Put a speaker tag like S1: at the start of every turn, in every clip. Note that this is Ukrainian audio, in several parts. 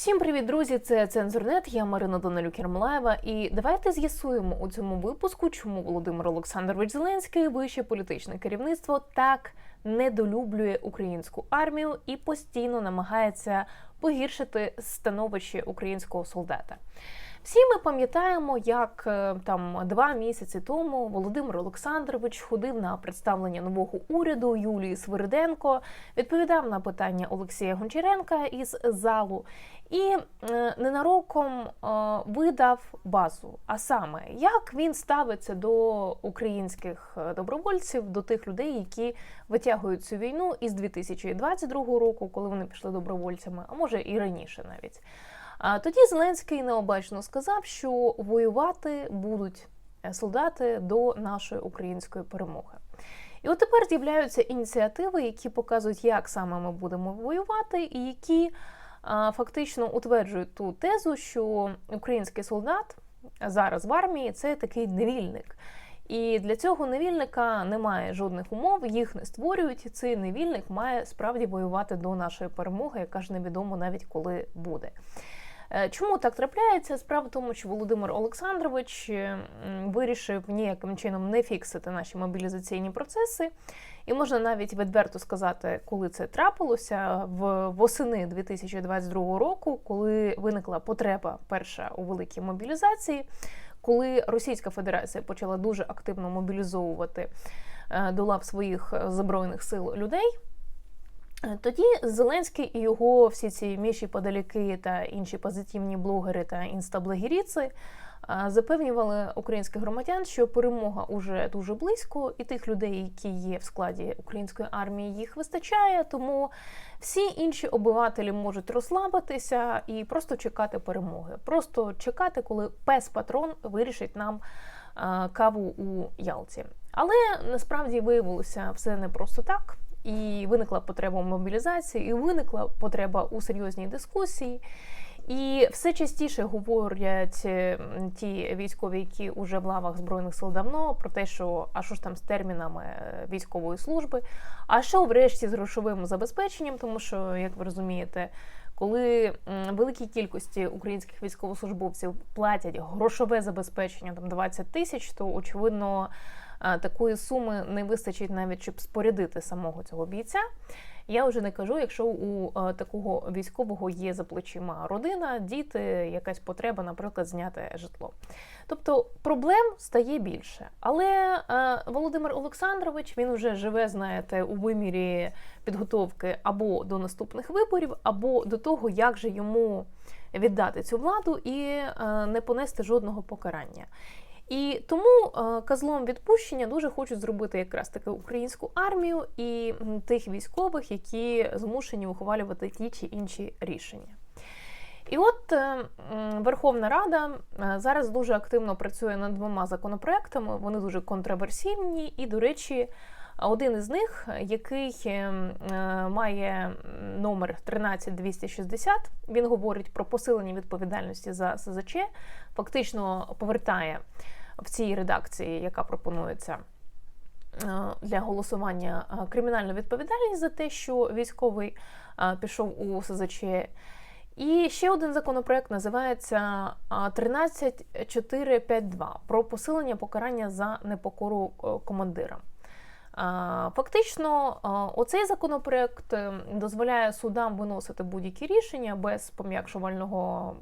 S1: Всім привіт, друзі! Це Цензурнет. Я Марина Данилюк Ярмолаєва. І давайте з'ясуємо у цьому випуску, чому Володимир Олександрович Зеленський, вище політичне керівництво, так недолюблює українську армію і постійно намагається погіршити становище українського солдата. Всі ми пам'ятаємо, як е, там два місяці тому Володимир Олександрович ходив на представлення нового уряду Юлії Свириденко, відповідав на питання Олексія Гончаренка із залу і е, ненароком е, видав базу. А саме, як він ставиться до українських добровольців, до тих людей, які витягують цю війну із 2022 року, коли вони пішли добровольцями, а може і раніше навіть. Тоді Зеленський необачно сказав, що воювати будуть е, солдати до нашої української перемоги. І от тепер з'являються ініціативи, які показують, як саме ми будемо воювати, і які фактично утверджують ту тезу, що український солдат зараз в армії це такий невільник. І для цього невільника немає жодних умов, їх не створюють. Цей невільник має справді воювати до нашої перемоги, яка ж невідомо навіть коли буде. Е, Чому так трапляється? Справа в тому, що Володимир Олександрович е, вирішив ніяким чином не фіксити наші мобілізаційні процеси, і можна навіть відверто сказати, коли це трапилося в восени 2022 року, коли виникла потреба перша у великій мобілізації, коли Російська Федерація почала дуже активно мобілізовувати е, до лав своїх збройних сил людей. Е, Тоді Зеленський і його всі ці міші подаляки та інші позитивні блогери та інстаблогеріці е, запевнювали українських громадян, що перемога уже дуже близько, і тих людей, які є в складі української армії, їх вистачає. Тому всі інші обивателі можуть розслабитися і просто чекати перемоги. Просто чекати, коли пес патрон вирішить нам е, каву у Ялті. Але насправді виявилося все не просто так. І виникла потреба в мобілізації, і виникла потреба у серйозній дискусії. І все частіше говорять е, ті військові, які вже в лавах збройних сил давно, про те, що а що ж там з термінами е, військової служби, а що врешті з грошовим забезпеченням, тому що, як ви розумієте, коли великій кількості українських військовослужбовців платять грошове забезпечення там 20 тисяч, то очевидно такої суми не вистачить навіть, щоб спорядити самого цього бійця. Я вже не кажу, якщо у такого військового є за плечима родина, діти, якась потреба, наприклад, зняти житло. Тобто проблем стає більше. Але е, Володимир Олександрович він вже живе, знаєте, у вимірі підготовки або до наступних виборів, або до того, як же йому віддати цю владу і е, не понести жодного покарання. І тому е, козлом відпущення дуже хочуть зробити якраз таки українську армію і тих військових, які змушені ухвалювати ті чи інші рішення. І от е, Верховна Рада е, зараз дуже активно працює над двома законопроектами. Вони дуже контроверсійні, і, до речі, один із них, який має номер 13260, він говорить про посилення відповідальності за СЗЧ, фактично повертає в цій редакції, яка пропонується е, для голосування е, кримінальну відповідальність за те, що військовий е, пішов у СЗЧ. І ще один законопроект називається 13452 про посилення покарання за непокору командира. Фактично, оцей законопроект дозволяє судам виносити будь-які рішення без пом'якшувального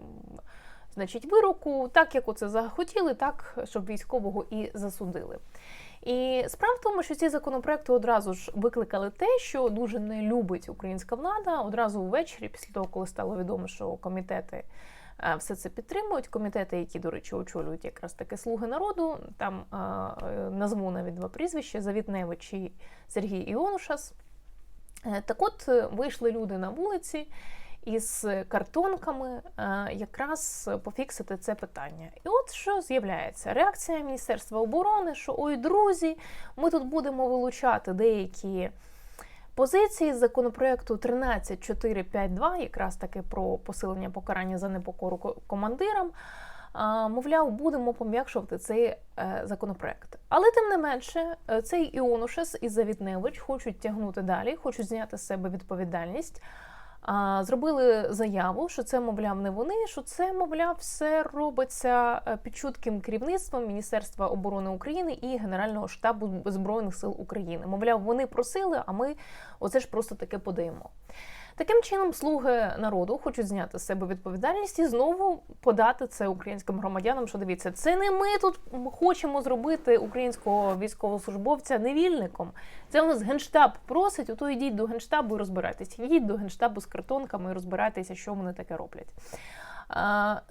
S1: значить, вироку, так як оце захотіли, так щоб військового і засудили. І справа в тому, що ці законопроекти одразу ж викликали те, що дуже не любить українська влада. Одразу ввечері, після того, коли стало відомо, що комітети е, все це підтримують. Комітети, які, до речі, очолюють якраз таки слуги народу. Там е, е, назву навіть два прізвища: Завітневич і Сергій Іонушас. Так от вийшли люди на вулиці із картонками е, якраз пофіксити це питання. І от що з'являється? Реакція Міністерства оборони, що ой, друзі, ми тут будемо вилучати деякі позиції законопроекту 13452, якраз таки про посилення покарання за непокору командирам. Мовляв, будемо пом'якшувати цей е, законопроект. Але тим не менше, е, цей Іонушес і Завітневич хочуть тягнути далі, хочуть зняти з себе відповідальність. Зробили заяву, що це, мовляв, не вони, що це, мовляв, все робиться е, під чутким керівництвом Міністерства оборони України і Генерального штабу Збройних сил України. Мовляв, вони просили, а ми оце ж просто таке подаємо. Таким чином, слуги народу хочуть зняти з себе відповідальність і знову подати це українським громадянам. Що дивіться, це не ми тут хочемо зробити українського військовослужбовця невільником. Це у нас генштаб просить, ото йдіть до генштабу і розбирайтеся. Йдіть до генштабу з картонками і розбирайтеся, що вони таке роблять.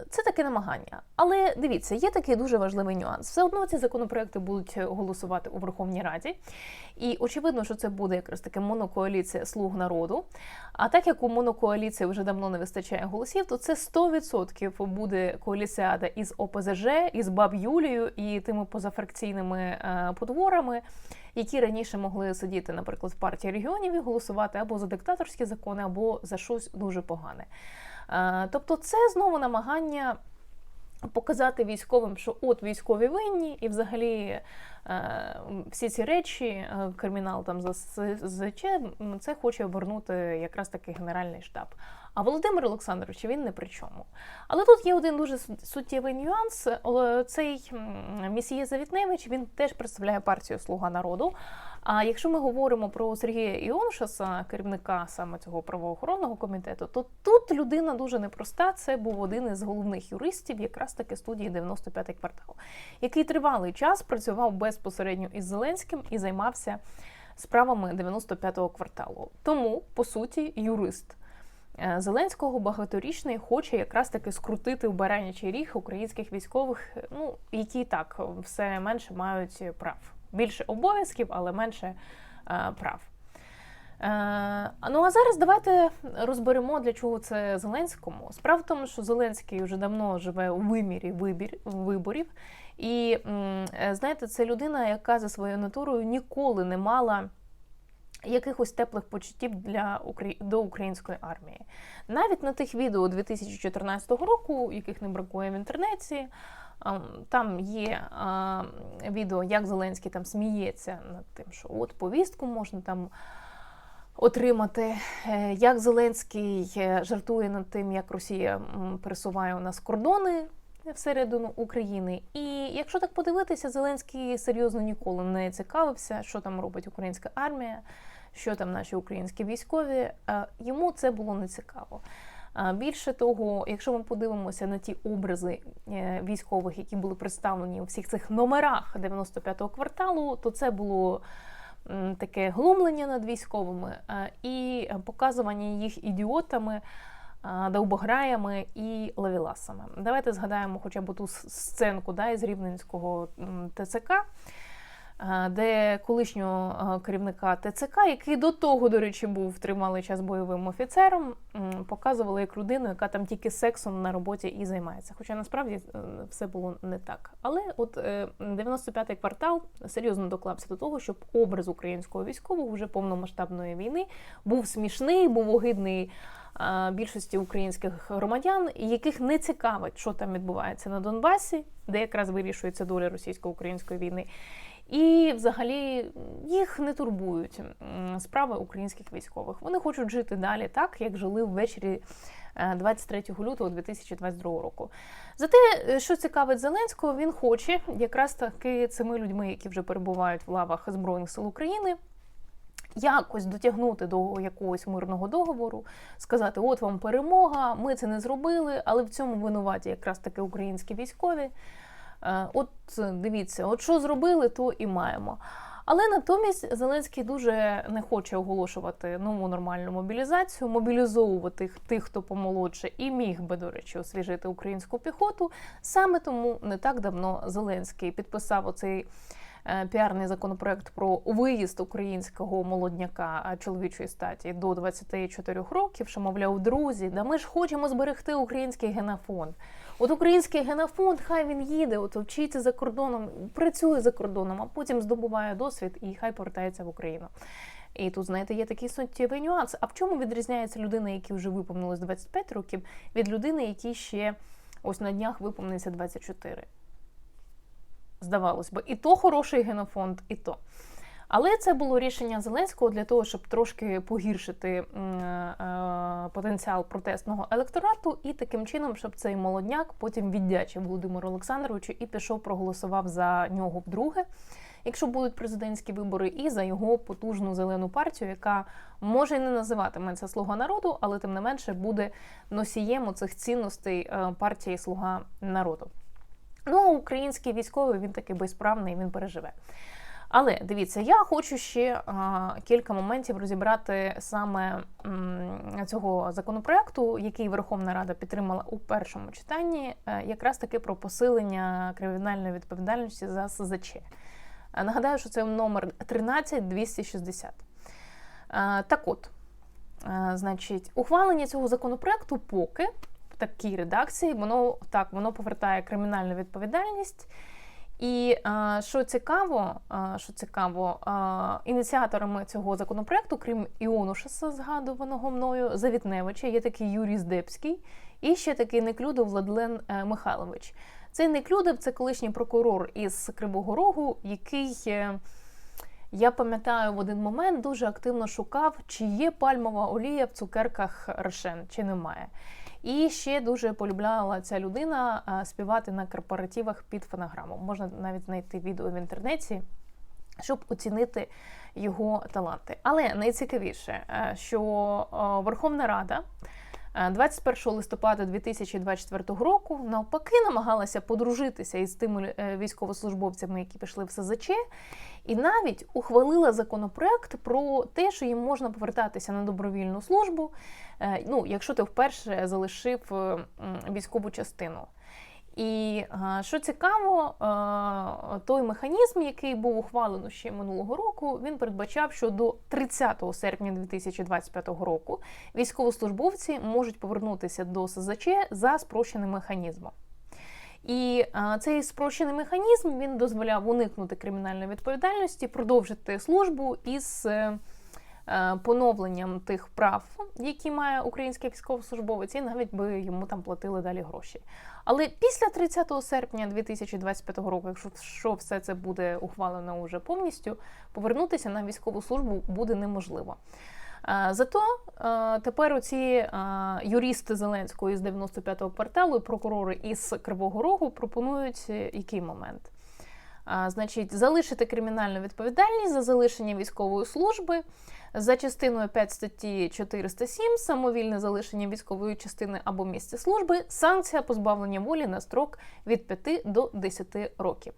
S1: Це таке намагання. Але дивіться, є такий дуже важливий нюанс. Все одно ці законопроекти будуть голосувати у Верховній Раді. І очевидно, що це буде якраз таки монокоаліція слуг народу. А так як у монокоаліції вже давно не вистачає голосів, то це 100% буде коаліціада із ОПЗЖ, із Баб Юлією і тими позафракційними е, потворами, які раніше могли сидіти, наприклад, в партії регіонів і голосувати або за диктаторські закони, або за щось дуже погане. Е, Тобто, це знову намагання. Показати військовим, що от військові винні, і взагалі е, всі ці речі, е, кримінал там за СЗЧ, це хоче обернути якраз таки Генеральний штаб. А Володимир Олександрович він не при чому. Але тут є один дуже суттєвий нюанс. Цей місіє Завітневич він теж представляє партію Слуга народу. А якщо ми говоримо про Сергія Іоншаса, керівника саме цього правоохоронного комітету, то тут людина дуже непроста. Це був один із головних юристів, якраз таки студії 95-й квартал, який тривалий час працював безпосередньо із Зеленським і займався справами 95-го кварталу. Тому, по суті, юрист. Е, Зеленського багаторічний хоче якраз таки скрутити в баранячий ріг українських військових, ну які так все менше мають прав. Більше обов'язків, але менше е, прав. Е, ну а зараз давайте розберемо, для чого це Зеленському. Справа в тому, що Зеленський вже давно живе у вимірі вибір, виборів. І е, знаєте, це людина, яка за своєю натурою ніколи не мала якихось теплих почуттів для до української армії. Навіть на тих відео 2014 року, яких не бракує в інтернеті, там є а, відео, як Зеленський там сміється над тим, що от повістку можна там. Отримати, Е, як Зеленський е, жартує над тим, як Росія пересуває у нас кордони всередину України. І якщо так подивитися, Зеленський серйозно ніколи не цікавився, що там робить українська армія, що там наші українські військові. Е, Йому це було не цікаво. Більше того, якщо ми подивимося на ті образи е, військових, які були представлені у всіх цих номерах 95-го кварталу, то це було таке глумлення над військовими е, і показування їх ідіотами, е, довбограями і лавіласами. Давайте згадаємо хоча б ту сценку да, із Рівненського ТЦК. Е, Де колишнього е, керівника ТЦК, який до того, до речі, був тривалий час бойовим офіцером, показували як людину, яка там тільки сексом на роботі і займається. Хоча насправді е, все було не так. Але от е, 95-й квартал серйозно доклався до того, щоб образ українського військового вже повномасштабної війни був смішний, був огидний більшості українських громадян, яких не цікавить, що там відбувається на Донбасі, де якраз вирішується доля російсько-української війни. І взагалі їх не турбують справи українських військових. Вони хочуть жити далі так, як жили ввечері е, 23 лютого 2022 року. Зате, е, що цікавить Зеленського, він хоче якраз таки цими людьми, які вже перебувають в лавах Збройних сил України. Якось дотягнути до якогось мирного договору, сказати: от вам перемога, ми це не зробили, але в цьому винуваті якраз таки українські військові. Е, От е, дивіться, от що зробили, то і маємо. Але натомість Зеленський дуже не хоче оголошувати нову нормальну мобілізацію, мобілізовувати тих, хто помолодше, і міг би, до речі, освіжити українську піхоту. Саме тому не так давно Зеленський підписав оцей піарний законопроект про виїзд українського молодняка чоловічої статі до 24 років, що мовляв, друзі, да ми ж хочемо зберегти український генофонд. От український генофонд, хай він їде, от вчиться за кордоном, працює за кордоном, а потім здобуває досвід і хай повертається в Україну. І тут, знаєте, є такий суттєвий нюанс. А в чому відрізняється людина, якій вже виповнилось 25 років, від людини, якій ще ось на днях виповниться 24? Здавалось би, і то хороший генофонд, і то. Але це було рішення Зеленського для того, щоб трошки погіршити е, потенціал протестного електорату, і таким чином, щоб цей молодняк потім віддячив Володимиру Олександровичу і пішов, проголосував за нього вдруге, якщо будуть президентські вибори, і за його потужну зелену партію, яка може й не називатиметься Слуга народу, але тим не менше буде носієм оцих цінностей е, партії Слуга народу. Ну, український військовий він такий безправний, він переживе. Але дивіться, я хочу ще а, кілька моментів розібрати саме м, цього законопроекту, який Верховна Рада підтримала у першому читанні, е, якраз таки про посилення кримінальної відповідальності за СЗЧ. Е, Нагадаю, що це номер 13260. Е, Так от, е, значить, ухвалення цього законопроекту поки такій редакції, воно так воно повертає кримінальну відповідальність. І що цікаво, що цікаво, ініціаторами цього законопроекту, крім Іонушаса, згадуваного мною, Завітневича, є такий Юрій Здебський і ще такий Неклюдов Владлен е, Михайлович. Цей Неклюдов це колишній прокурор із Кривого Рогу, який. е, я пам'ятаю, в один момент дуже активно шукав, чи є пальмова олія в цукерках Рошен, чи немає. І ще дуже полюбляла ця людина співати на корпоративах під фонограму. Можна навіть знайти відео в інтернеті, щоб оцінити його таланти. Але найцікавіше, е, що е, Верховна Рада. Е, 21 листопада 2024 року навпаки намагалася подружитися із тими е, військовослужбовцями, які пішли в СЗЧ, і навіть ухвалила законопроект про те, що їм можна повертатися на добровільну службу, е, ну, якщо ти вперше залишив е, військову частину. І е, що цікаво, е, той механізм, який був ухвалено ще минулого року, він передбачав, що до 30 серпня 2025 року військовослужбовці можуть повернутися до СЗЧ за спрощеним механізмом. І цей спрощений механізм він дозволяв уникнути кримінальної відповідальності, продовжити службу із е, е, поновленням тих прав, які має український військовослужбовець, і навіть би йому там платили далі гроші. Але після 30 серпня 2025 року, якщо все це буде ухвалено уже повністю, повернутися на військову службу буде неможливо. Е, Зато е, тепер оці е, юристи Зеленського із 95-го кварталу, прокурори із Кривого Рогу пропонують е, який момент? Значить, залишити кримінальну відповідальність за залишення військової служби за частиною 5 статті 407 самовільне залишення військової частини або місця служби, санкція позбавлення волі на строк від 5 до 10 років.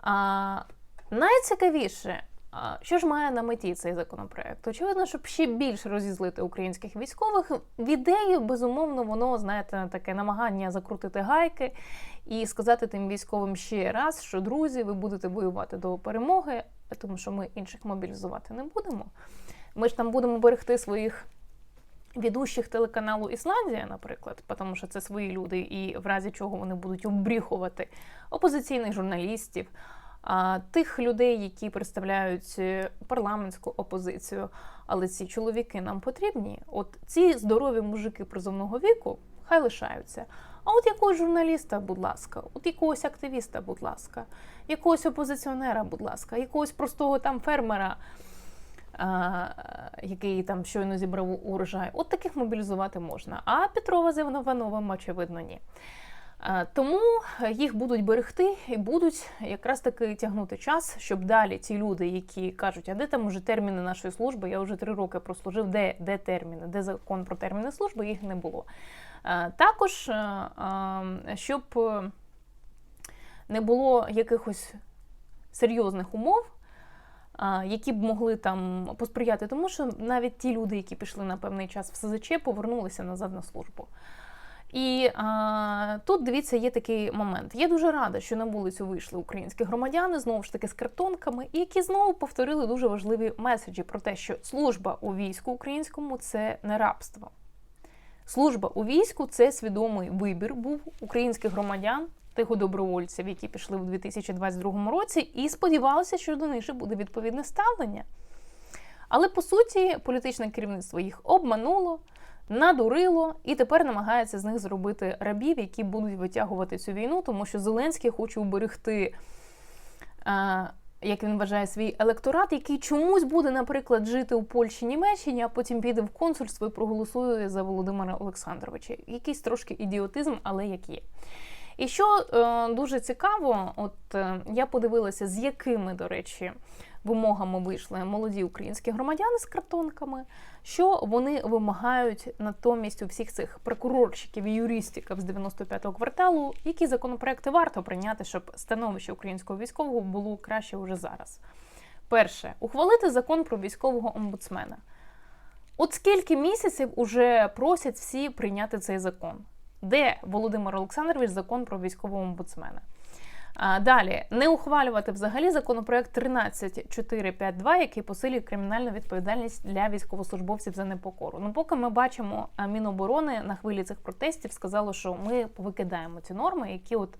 S1: А, найцікавіше, що ж має на меті цей законопроект? Очевидно, щоб ще більше розізлити українських військових. В ідеї, безумовно, воно, знаєте, таке намагання закрутити гайки і сказати тим військовим ще раз, що друзі, ви будете воювати до перемоги, тому що ми інших мобілізувати не будемо. Ми ж там будемо берегти своїх ведущих телеканалу Ісландія, наприклад, тому що це свої люди, і в разі чого вони будуть обріхувати опозиційних журналістів, тих людей, які представляють е, парламентську опозицію. Але ці чоловіки нам потрібні. От ці здорові мужики призовного віку хай лишаються. А от якогось журналіста, будь ласка, от якогось активіста, будь ласка, якогось опозиціонера, будь ласка, якогось простого там фермера, а, який там щойно зібрав урожай. От таких мобілізувати можна. А Петрова з Івановим, очевидно, ні. Тому їх будуть берегти і будуть якраз таки тягнути час, щоб далі ті люди, які кажуть, а де там уже терміни нашої служби, я вже три роки прослужив, де, де терміни, де закон про терміни служби, їх не було. А, Також, а, а, щоб е, не було якихось серйозних умов, які б могли там посприяти, тому що навіть ті люди, які пішли на певний час в СЗЧ, повернулися назад на службу. І а, тут дивіться, є такий момент. Я дуже рада, що на вулицю вийшли українські громадяни знову ж таки з картонками, які знову повторили дуже важливі меседжі про те, що служба у війську українському це не рабство. Служба у війську це свідомий вибір був українських громадян, тих добровольців, які пішли в 2022 році, і сподівалися, що до них буде відповідне ставлення. Але по суті, політичне керівництво їх обмануло, надурило і тепер намагається з них зробити рабів, які будуть витягувати цю війну, тому що Зеленський хоче уберегти е, як він вважає, свій електорат, який чомусь буде, наприклад, жити у Польщі, Німеччині, а потім піде в консульство і проголосує за Володимира Олександровича. Якийсь трошки ідіотизм, але як є. І що е, дуже цікаво, от е, я подивилася, з якими, до речі, вимогами вийшли молоді українські громадяни з картонками, що вони вимагають натомість у всіх цих прокурорщиків і юристів з 95-го кварталу, які законопроекти варто прийняти, щоб становище українського військового було краще уже зараз. Перше, ухвалити закон про військового омбудсмена. От скільки місяців уже просять всі прийняти цей закон? Де Володимир Олександрович закон про військового омбудсмена? Далі не ухвалювати взагалі законопроект 13452, який посилює кримінальну відповідальність для військовослужбовців за непокору. Ну, поки ми бачимо, Міноборони на хвилі цих протестів сказало, що ми повикидаємо ці норми, які от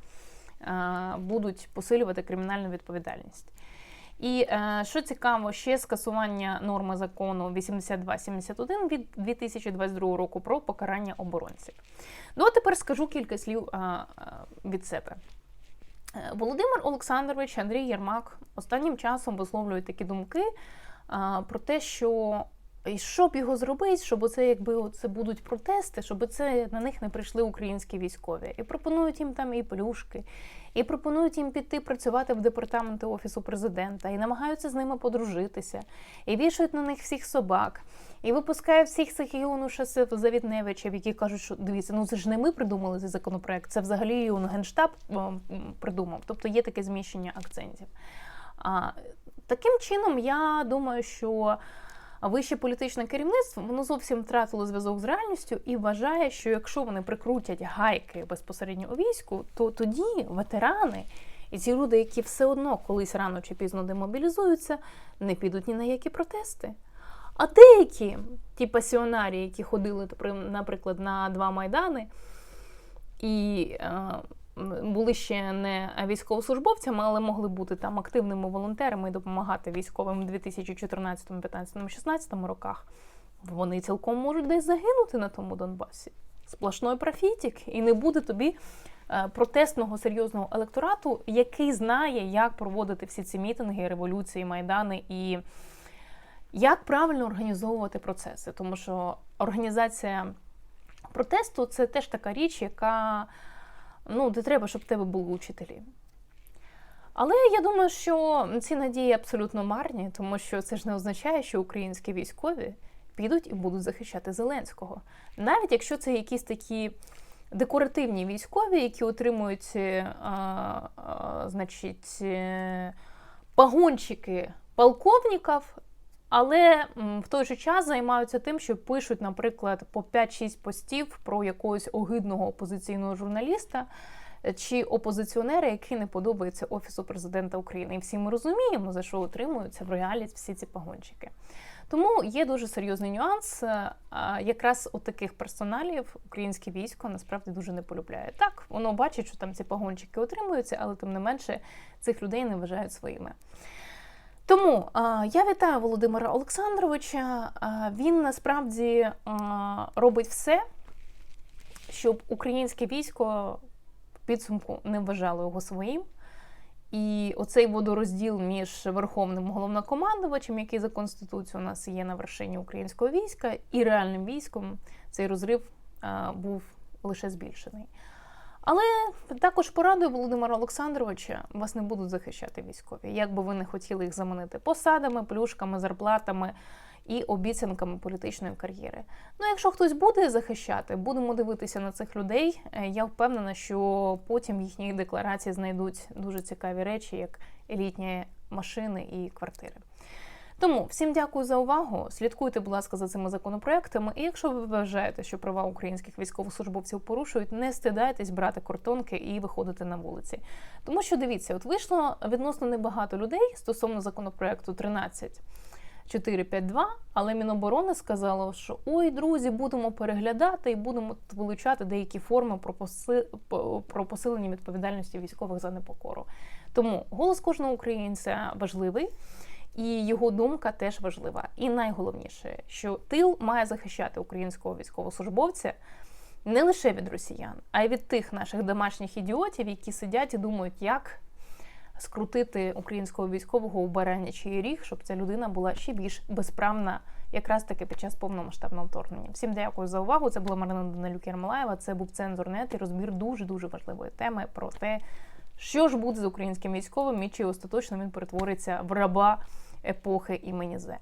S1: будуть посилювати кримінальну відповідальність. І е, що цікаво, ще скасування норми закону 8271 від 2022 року про покарання оборонців. Ну а тепер скажу кілька слів від себе. Володимир Олександрович, Андрій Єрмак останнім часом висловлюють такі думки про те, що і що б його зробити, щоб це якби це будуть протести, щоб це на них не прийшли українські військові. І пропонують їм там і плюшки, і пропонують їм піти працювати в департаменти офісу президента, і намагаються з ними подружитися, і вішають на них всіх собак. І випускають всіх цих Іонушасів Завітневичів, які кажуть, що дивіться, ну це ж не ми придумали цей законопроект, це взагалі Іон Генштаб придумав. Тобто є таке зміщення акцентів. А, Таким чином, я думаю, що вище політичне керівництво воно зовсім втратило зв'язок з реальністю і вважає, що якщо вони прикрутять гайки безпосередньо у війську, то тоді ветерани і ці люди, які все одно колись рано чи пізно демобілізуються, не підуть ні на які протести. А деякі ті пасіонарі, які ходили, наприклад, на два майдани, і е, були ще не військовослужбовцями, але могли бути там активними волонтерами і допомагати військовим у 2014, 2015, 16 роках, вони цілком можуть десь загинути на тому Донбасі. Сплошной профітік, і не буде тобі е, протестного серйозного електорату, який знає, як проводити всі ці мітинги, революції, майдани і. Як правильно організовувати процеси? Тому що організація протесту це теж така річ, яка ну, де треба, щоб в тебе були учителі. Але я думаю, що ці надії абсолютно марні, тому що це ж не означає, що українські військові підуть і будуть захищати Зеленського. Навіть якщо це якісь такі декоративні військові, які отримують а, а, значить, е, пагончики полковників, але в той же час займаються тим, що пишуть, наприклад, по 5-6 постів про якогось огидного опозиційного журналіста е, чи опозиціонера, який не подобається Офісу президента України. І всі ми розуміємо, за що отримуються в реалі всі ці погончики. Тому є дуже серйозний нюанс. Е, якраз у таких персоналів українське військо насправді дуже не полюбляє. Так, воно бачить, що там ці погончики отримуються, але тим не менше цих людей не вважають своїми. Тому я вітаю Володимира Олександровича. Він насправді робить все, щоб українське військо в підсумку не вважало його своїм. І оцей водорозділ між верховним головнокомандувачем, який за конституцією у нас є на вершині українського війська, і реальним військом, цей розрив був лише збільшений. Але також порадую Володимира Олександровича, вас не будуть захищати військові, як би ви не хотіли їх заманити посадами, плюшками, зарплатами і обіцянками політичної кар'єри. Ну, якщо хтось буде захищати, будемо дивитися на цих людей. Е, я впевнена, що потім їхні декларації знайдуть дуже цікаві речі, як елітні машини і квартири. Тому всім дякую за увагу. Слідкуйте, будь ласка, за цими законопроектами. І якщо ви вважаєте, що права українських військовослужбовців порушують, не стидайтесь брати кортонки і виходити на вулиці. Тому що дивіться, от вийшло відносно небагато людей стосовно законопроекту 13. 452, але Міноборони сказало, що ой, друзі, будемо переглядати і будемо вилучати деякі форми про, поси... про посилення відповідальності військових за непокору. Тому голос кожного українця важливий і його думка теж важлива. І найголовніше, що тил має захищати українського військовослужбовця не лише від росіян, а й від тих наших домашніх ідіотів, які сидять і думають, як скрутити українського військового у баранячий ріг, щоб ця людина була ще більш безправна, якраз таки під час повномасштабного вторгнення. Всім дякую за увагу. Це була Марина Данилюк Єрмолаєва. Це був цензурнет і розбір дуже дуже важливої теми про те, що ж буде з українським військовим і чи остаточно він перетвориться в раба епохи імені Зе.